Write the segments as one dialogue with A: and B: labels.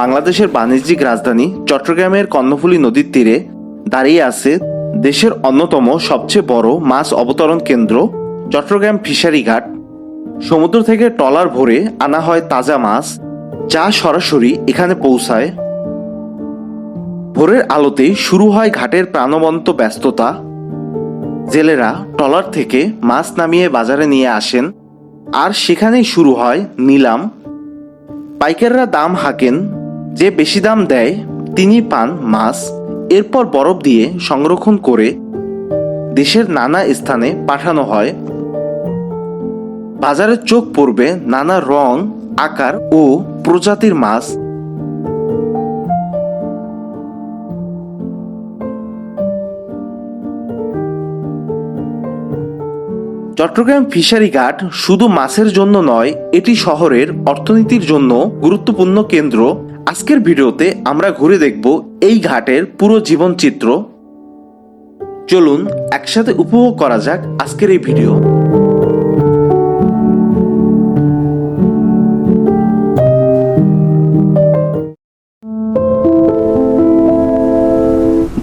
A: বাংলাদেশের বাণিজ্যিক রাজধানী চট্টগ্রামের কর্ণফুলী নদীর তীরে দাঁড়িয়ে আছে দেশের অন্যতম সবচেয়ে বড় মাছ অবতরণ কেন্দ্র চট্টগ্রাম ফিশারি ঘাট। সমুদ্র থেকে ট্রলার ভরে আনা হয় তাজা মাছ, যা সরাসরি এখানে পৌঁছায়। ভোরের আলোতে শুরু হয় ঘাটের প্রাণবন্ত ব্যস্ততা। জেলেরা ট্রলার থেকে মাছ নামিয়ে বাজারে নিয়ে আসেন, আর সেখানেই শুরু হয় নিলাম। পাইকাররা দাম হাঁকেন যে বেশি দাম দেয়, তিনি পান মাছ, এরপর বরফ দিয়ে সংরক্ষণ করে দেশের নানা স্থানে পাঠানো হয়। বাজারে চোখ পড়বে নানা রং, আকার ও প্রজাতির মাছ। চট্টগ্রাম ফিশারি ঘাট শুধু মাছের জন্য নয়, এটি শহরের অর্থনীতির জন্য গুরুত্বপূর্ণ কেন্দ্র। আজকের ভিডিওতে আমরা ঘুরে দেখব এই ঘাটের পুরো জীবনচিত্র। চলুন একসাথে উপভোগ করা যাক আজকের এই ভিডিও।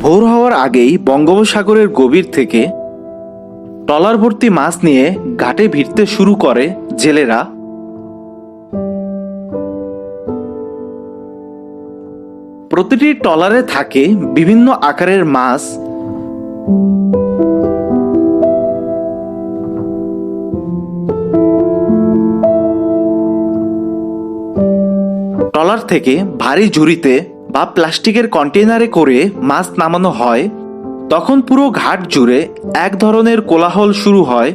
A: ভোর হওয়ার আগেই বঙ্গোপসাগরের গভীর থেকে ট্রলার ভর্তি মাছ নিয়ে ঘাটে ভিড়তে শুরু করে জেলেরা। প্রতিটি ট্রলারে থাকে বিভিন্ন আকারের মাছ। ট্রলার থেকে ভারী ঝুড়িতে বা প্লাস্টিকের কন্টেনারে করে মাছ নামানো হয়। তখন পুরো ঘাট জুড়ে এক ধরনের কোলাহল শুরু হয়।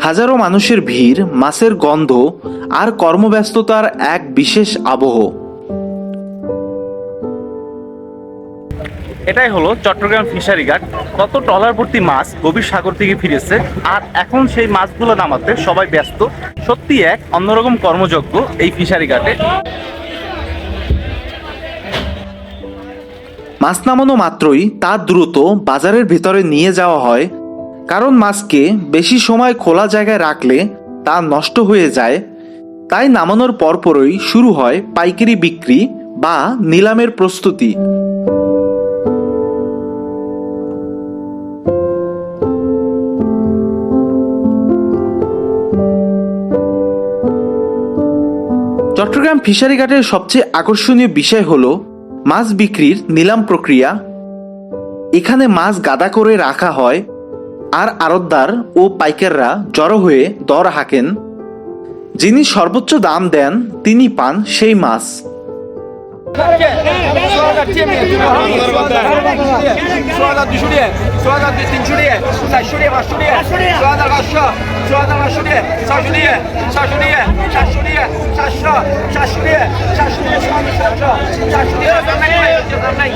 A: হাজারো মানুষের ভিড়, মাছের গন্ধ আর কর্মব্যস্ততার এক বিশেষ আবহ।
B: এটাই হলো চট্টগ্রাম ফিশারি ঘাট। কত ট্রলার ভর্তি মাছ গভীর সাগর থেকে ফিরেছে, আর এখন সেই মাছগুলো নামাতে সবাই ব্যস্ত। সত্যি এক অন্যরকম কর্মযজ্ঞ এই ফিশারি ঘাটে।
A: মাছ নামানো মাত্রই তা দ্রুত বাজারের ভিতরে নিয়ে যাওয়া হয়, কারণ মাছকে বেশি সময় খোলা জায়গায় রাখলে তা নষ্ট হয়ে যায়। তাই নামানোর পরপরই শুরু হয় পাইকারি বিক্রি বা নিলামের প্রস্তুতি। চট্টগ্রাম ফিশারি ঘাটের সবচেয়ে আকর্ষণীয় বিষয় হল মাছ বিক্রির নিলাম প্রক্রিয়া। এখানে মাছ গাদা করে রাখা হয় আর আড়তদার ও পাইকাররা জড়ো হয়ে দর হাঁকেন। যিনি সর্বোচ্চ দাম দেন, তিনি পান সেই মাছ।
C: সোয়াদা দুশো দিয়ে সোয়াদা তিনশো দিয়ে চারশো দিয়ে পাঁচশো দিয়ে সোয়াদা পাঁচশো সোয়াদা পাঁচশো দিয়ে ছশো দিয়ে ছশো দিয়ে সাতশো দিয়ে সাতশো সাতশো দিয়ে সাতশো দিয়ে সাতশো সাতশো দিয়ে নাই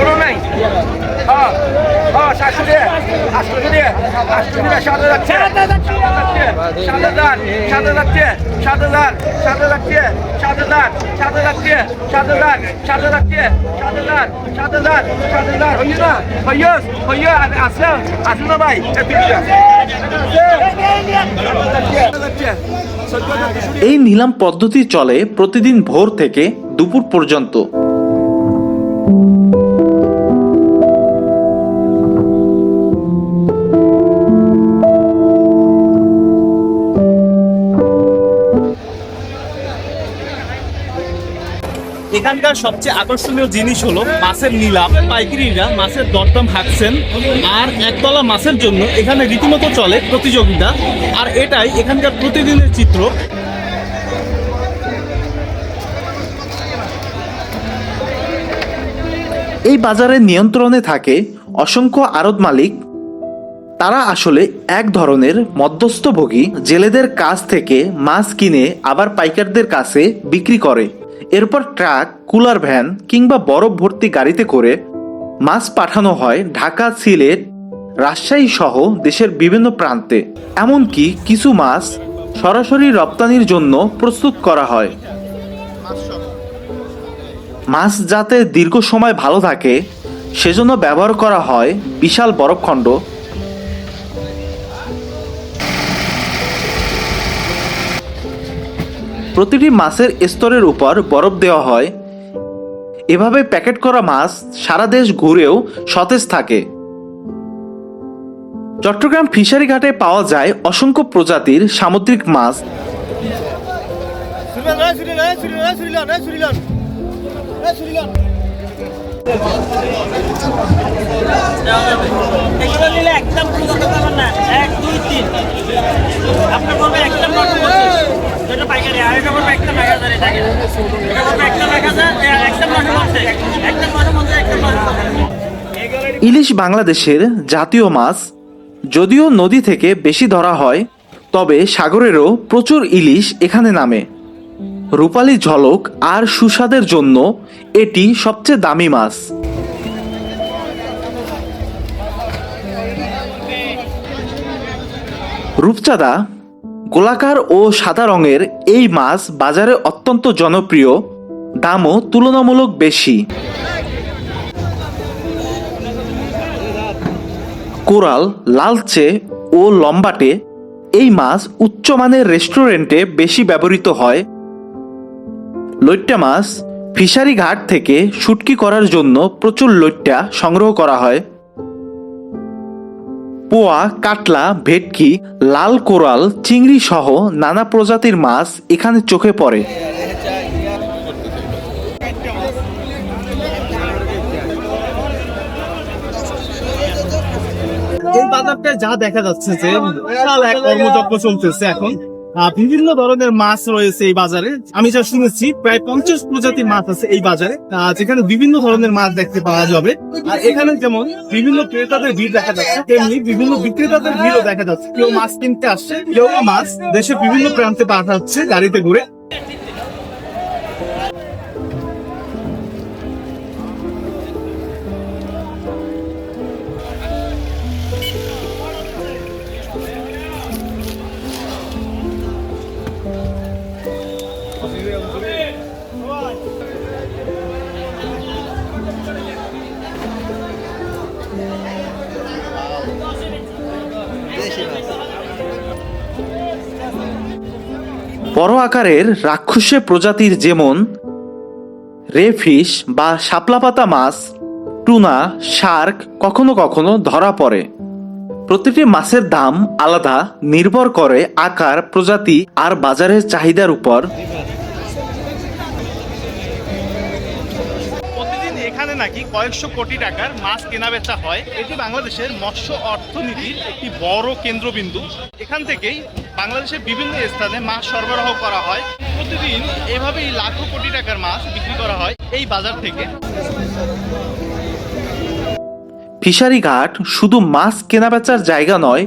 C: দাম নাই হ্যাঁ হ্যাঁ সাতশো দিয়ে আটশো দিয়ে আটশো দিয়ে সাত হাজার সাত হাজার সাত হাজার সাত হাজার সাত হাজার সাত হাজার
A: এই নিলাম পদ্ধতি চলে প্রতিদিন ভোর থেকে দুপুর পর্যন্ত।
B: এখানকার সবচেয়ে আকর্ষণীয় জিনিস হলো মাছের নিলাম পাইকারিরা মাছের দরদাম হাঁকছেন। আর একতলা মাছের জন্য এখানে রীতিমতো চলে প্রতিযোগিতা। আর এটাই এখানকার প্রতিদিনের চিত্র।
A: এই বাজারের নিয়ন্ত্রণে থাকে অসংখ্য আড়ত মালিক। তারা আসলে এক ধরনের মধ্যস্থভোগী। জেলেদের কাছ থেকে মাছ কিনে আবার পাইকারদের কাছে বিক্রি করে। এরপর ট্রাক, কুলার ভ্যান কিংবা বরফ ভর্তি গাড়িতে করে মাছ পাঠানো হয় ঢাকা, সিলেট, রাজশাহী সহ দেশের বিভিন্ন প্রান্তে। এমনকি কিছু মাছ সরাসরি রপ্তানির জন্য প্রস্তুত করা হয়। মাছ যাতে দীর্ঘ সময় ভালো থাকে, সেজন্য ব্যবহার করা হয় বিশাল বরফখণ্ড প্রতিটি মাছের স্তরের উপর বরফ দেওয়া হয়। এভাবে প্যাকেট করা মাছ সারা দেশ ঘুরেও সতেজ থাকে। চট্টগ্রাম ফিশারি ঘাটে পাওয়া যায় অসংখ্য প্রজাতির সামুদ্রিক মাছ। ইলিশ বাংলাদেশের জাতীয় মাছ, যদিও নদী থেকে বেশি ধরা হয়, তবে সাগরেরও প্রচুর ইলিশ এখানে নামে। রূপালী ঝলক আর সুস্বাদের জন্য এটি সবচেয়ে দামি মাছ। রূপচাঁদা, গোলাকার ও সাদা রঙের এই মাছ বাজারে অত্যন্ত জনপ্রিয়, দামও তুলনামূলক বেশি। কোরাল, লালচে ও লম্বাটে এই মাছ উচ্চমানের রেস্টুরেন্টে বেশি ব্যবহৃত হয় লইট্টা মাছ ফিশারি ঘাট থেকে শুটকি করার জন্য প্রচুর লইট্টা সংগ্রহ করা হয়। পোয়া, কাতলা, ভেটকি, লাল কোরাল, চিংড়ি সহ নানা প্রজাতির মাছ এখানে চোখে পড়ে।
B: এই বাজারটায় যা দেখা যাচ্ছে যে বিশাল এক কর্মযজ্ঞ চলতেছে এখন। বিভিন্ন ধরনের মাছ রয়েছে এই বাজারে। আমি যা শুনেছি, প্রায় পঞ্চাশ প্রজাতির মাছ আছে এই বাজারে যেখানে বিভিন্ন ধরনের মাছ দেখতে পাওয়া যাবে। আর এখানে যেমন বিভিন্ন ক্রেতাদের ভিড় দেখা যাচ্ছে, তেমনি বিভিন্ন বিক্রেতাদের ভিড়ও দেখা যাচ্ছে। কেউ মাছ কিনতে আসছে, কেউ মাছ দেশের বিভিন্ন প্রান্তে পাঠাচ্ছে গাড়িতে ঘুরে
A: বড় আকারের রাক্ষসে প্রজাতির যেমন রেফিস বা শাপলাপাতা মাছ, টুনা, শার্ক কখনো কখনো ধরা পড়ে। প্রতিটি মাছের দাম আলাদা, নির্ভর করে আকার, প্রজাতি আর বাজারের চাহিদার উপর।
B: নাকি কয়েকশো কোটি টাকার মাছ কেনা বেচা হয়? এটি বাংলাদেশের মৎস্য অর্থনীতির একটি বড় কেন্দ্রবিন্দু। এখান থেকেই বাংলাদেশের বিভিন্ন স্থানে মাছ সরবরাহ করা হয়। প্রতিদিন এভাবেই লাখো কোটি টাকার মাছ বিক্রি করা হয় এই বাজার থেকে।
A: ফিশারি ঘাট শুধু মাছ কেনাবেচার জায়গা নয়,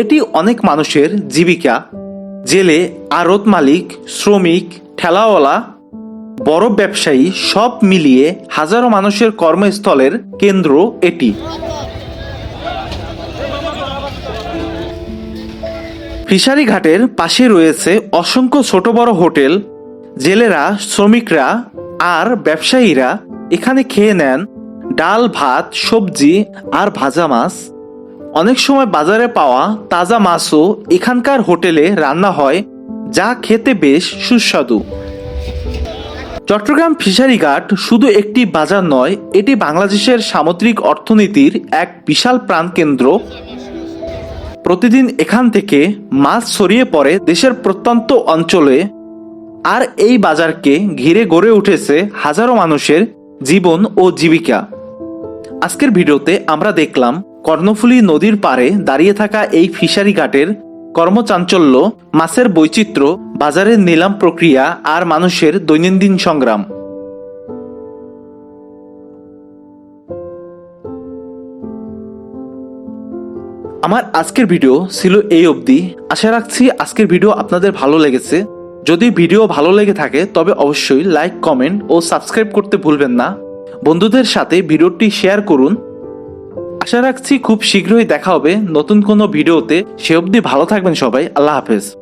A: এটি অনেক মানুষের জীবিকা। জেলে আড়ত মালিক, শ্রমিক, ঠেলাওয়ালা বড় ব্যবসায়ী সব মিলিয়ে হাজারো মানুষের কর্মস্থলের কেন্দ্র এটি। ফিশারি ঘাটের পাশে রয়েছে অসংখ্য ছোট বড় হোটেল। জেলেরা, শ্রমিকরা আর ব্যবসায়ীরা এখানে খেয়ে নেন ডাল, ভাত, সবজি আর ভাজা মাছ। অনেক সময় বাজারে পাওয়া তাজা মাছও এখানকার হোটেলে রান্না হয়, যা খেতে বেশ সুস্বাদু। চট্টগ্রাম ফিশারি ঘাট শুধু একটি বাজার নয়, এটি বাংলাদেশের সামুদ্রিক অর্থনীতির এক বিশাল প্রাণকেন্দ্র। প্রতিদিন এখান থেকে মাছ ছড়িয়ে পড়ে দেশের প্রত্যন্ত অঞ্চলে, আর এই বাজারকে ঘিরে গড়ে উঠেছে হাজারো মানুষের জীবন ও জীবিকা। আজকের ভিডিওতে আমরা দেখলাম কর্ণফুলী নদীর পাড়ে দাঁড়িয়ে থাকা এই ফিশারি ঘাটের কর্মচাঞ্চল্য, মাছের বৈচিত্র্য, বাজারের নিলাম প্রক্রিয়া আর মানুষের দৈনন্দিন সংগ্রাম। আমার আজকের ভিডিও ছিল এই অবধি। আশা রাখছি আজকের ভিডিও আপনাদের ভালো লেগেছে। যদি ভিডিও ভালো লেগে থাকে, তবে অবশ্যই লাইক, কমেন্ট ও সাবস্ক্রাইব করতে ভুলবেন না। বন্ধুদের সাথে ভিডিওটি শেয়ার করুন। আশা রাখছি খুব শীঘ্রই দেখা হবে নতুন কোনো ভিডিওতে। সে অবধি ভালো থাকবেন সবাই। আল্লাহ হাফেজ।